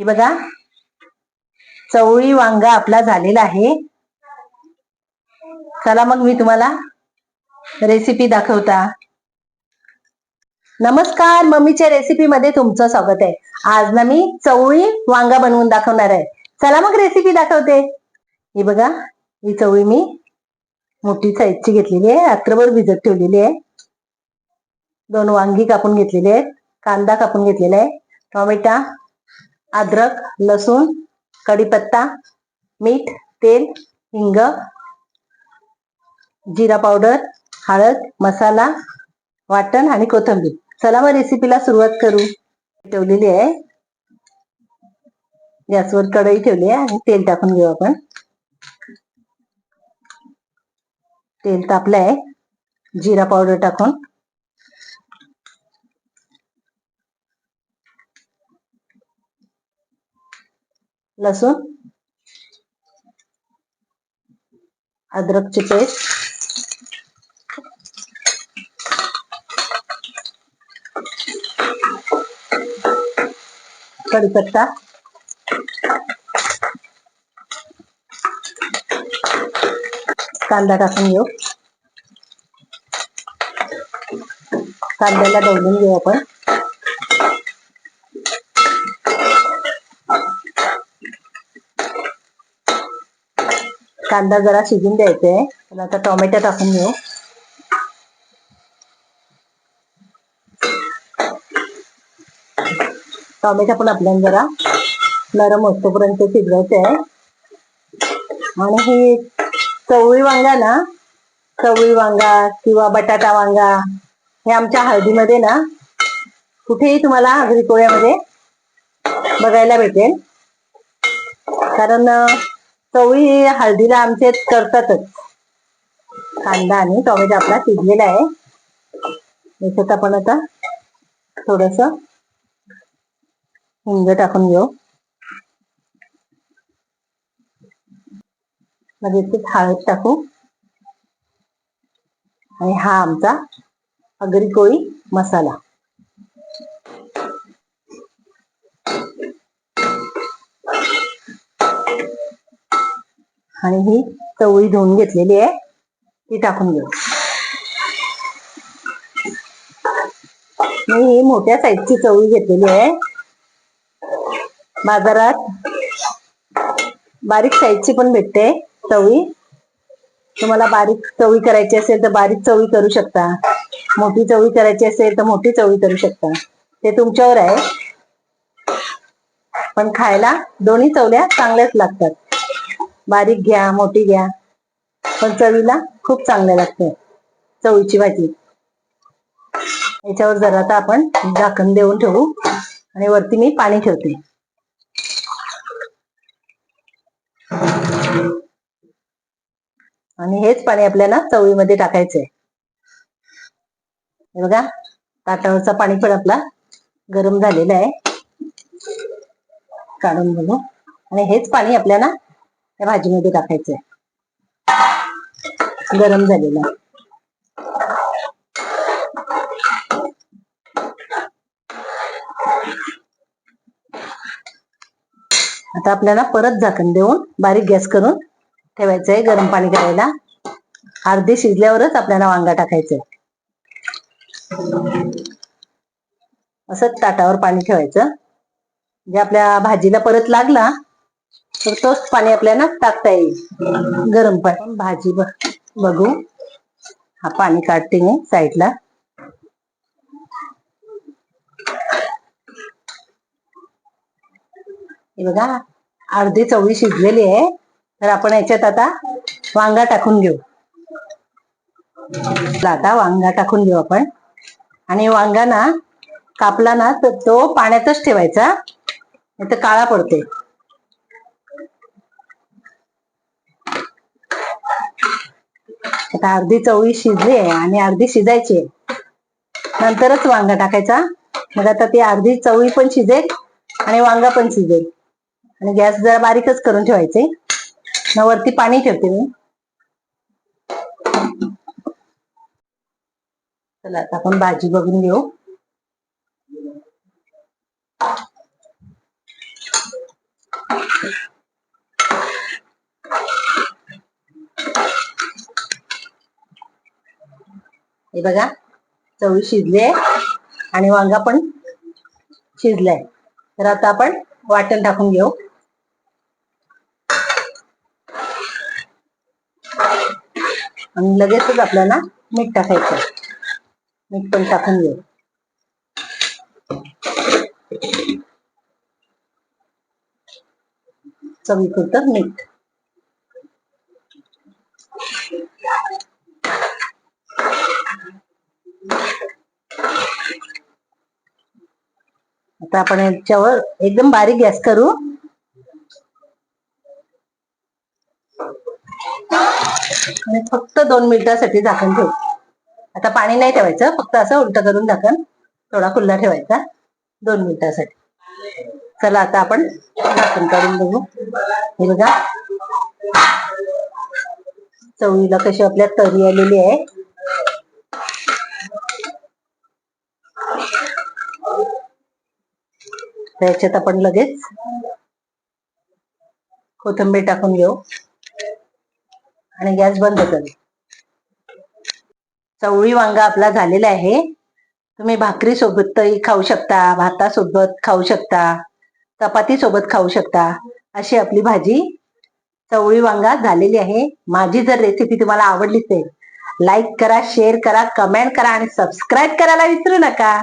हे बघा. चवळी वांगा आपला झालेला आहे. चला मग मी तुम्हाला रेसिपी दाखवता. नमस्कार मम्मीच्या रेसिपी मध्ये तुमचं स्वागत आहे. आज ना मी चवळी वांगा बनवून दाखवणार आहे. चला मग रेसिपी दाखवते. ही बघा ही चवळी मी मोठी साईजची घेतलेली आहे. रात्रभर भिजत ठेवलेली आहे. दोन वांगी कापून घेतलेली आहेत. कांदा कापून घेतलेला आहे. टोमॅटा अद्रक लसूण कढीपत्ता मीठ तेल हिंग जिरा पावडर हळद मसाला वाटण आणि कोथिंबीर. चला मग रेसिपीला सुरुवात करू. ठेवलेली आहे. गॅसवर कढई ठेवली आहे आणि तेल टाकून घेऊ आपण. तेल तापलं आहे. जिरा पावडर टाकून. लसूण अद्रकची पेस्ट कढीपत्ता कांदा टाकून घेऊ. कांद्याला ढवलून घेऊ आपण. कांदा जरा शिजून द्यायचा आहे आता टोमॅटो टाकून घेऊ. टोमॅटो पण आपल्याला जरा नरम होतोपर्यंत शिजवायचं आहे. आणि हे चवळी वांगा ना चवळी वांगा किंवा बटाटा वांगा हे आमच्या हळदीमध्ये ना कुठेही तुम्हाला आगरी पोळ्यामध्ये बघायला भेटेल. कारण चवळी हळदीला आमचे करतातच. कांदा आणि टोमॅटो आपला शिजलेला आहे. याच्यात आपण आता थोडस हिंग टाकून घेऊ. लगेच हळद टाकू. आणि हा आमचा अगरी कोळी मसाला. आणि ही चवळी धुवून घेतलेली आहे. ती टाकून घेऊ. मी ही मोठ्या साईजची चवळी घेतलेली आहे. बाजारात बारीक साईजची पण भेटते चवळी. तुम्हाला बारीक चवळी करायची असेल तर बारीक चवळी करू शकता. मोठी चवळी करायची असेल तर मोठी चवळी करू शकता. ते तुमच्यावर आहे. पण खायला दोन्ही चवल्या चांगल्याच लागतात. बारीक घ्या मोठी घ्या. पण चवीला खूप चांगल्या लागते. चवळीची भाजी. याच्यावर जरा आता आपण झाकण देऊन ठेवू. आणि वरती मी पाणी ठेवते. आणि हेच पाणी आपल्याला चवीमध्ये टाकायचंय. हे बघा ताटावरचा पाणी पण आपला गरम झालेला आहे. काढून बघू. आणि हेच पाणी आपल्याला त्या भाजीमध्ये टाकायचंय. गरम झालेला. आता आपल्याला परत झाकण देऊन बारीक गॅस करून ठेवायचंय गरम पाणी करायला. अर्धे शिजल्यावरच आपल्याला वांगा टाकायचंय. असंच ताटावर पाणी ठेवायचं. जे आपल्या भाजीला परत लागला तर तोच पाणी आपल्याला टाकता येईल. गरम पाणी भाजी बघू. हा पाणी काढते मी साईडला. हे बघा अर्धी चवळी शिजलेली आहे. तर आपण याच्यात आता वांगा टाकून घेऊ. आता वांगा टाकून घेऊ आपण. आणि वांगा ना कापला ना तर तो पाण्यातच ठेवायचा. नाही तर काळा पडते आता अर्धी चवळी शिजली आहे आणि अर्धी शिजायची आहे. नंतरच वांगा टाकायचा मग आता ती अर्धी चवळी पण शिजेल आणि वांगा पण शिजेल. आणि गॅस जरा बारीकच करून ठेवायचे. न वरती पाणी ठेवते मी. चला आता आपण भाजी बघून घेऊ. हे बघा. चवळी शिजले आणि वांगा पण शिजलाय. तर आता आपण वाटण टाकून घेऊ. आणि लगेचच आपल्याला मीठ टाकायचं मीठ पण टाकून घेऊ. चवीपुरतं मीठ. आता आपण याच्यावर एकदम बारीक गॅस करू. आणि फक्त दोन मिनिटासाठी झाकण ठेवू. आता पाणी नाही ठेवायचं फक्त असं उलट करून झाकण थोडा खुल्ला ठेवायचा दोन मिनिटासाठी. चला आता आपण झाकण काढून बघू. हे बघा. चवळीला कशी आपल्या तरी आलेली आहे. याच्यात आपण लगेच कोथिंबीर टाकून घेऊ. आणि गॅस बंद करू. चवळी वांगा आपला झालेला आहे. तुम्ही भाकरी सोबतही खाऊ शकता भातासोबत खाऊ शकता चपाती सोबत खाऊ शकता अशी आपली भाजी चवळी वांगा झालेली आहे. माझी जर रेसिपी तुम्हाला आवडली असेल लाईक करा शेअर करा कमेंट करा आणि सबस्क्राईब करायला विसरू नका.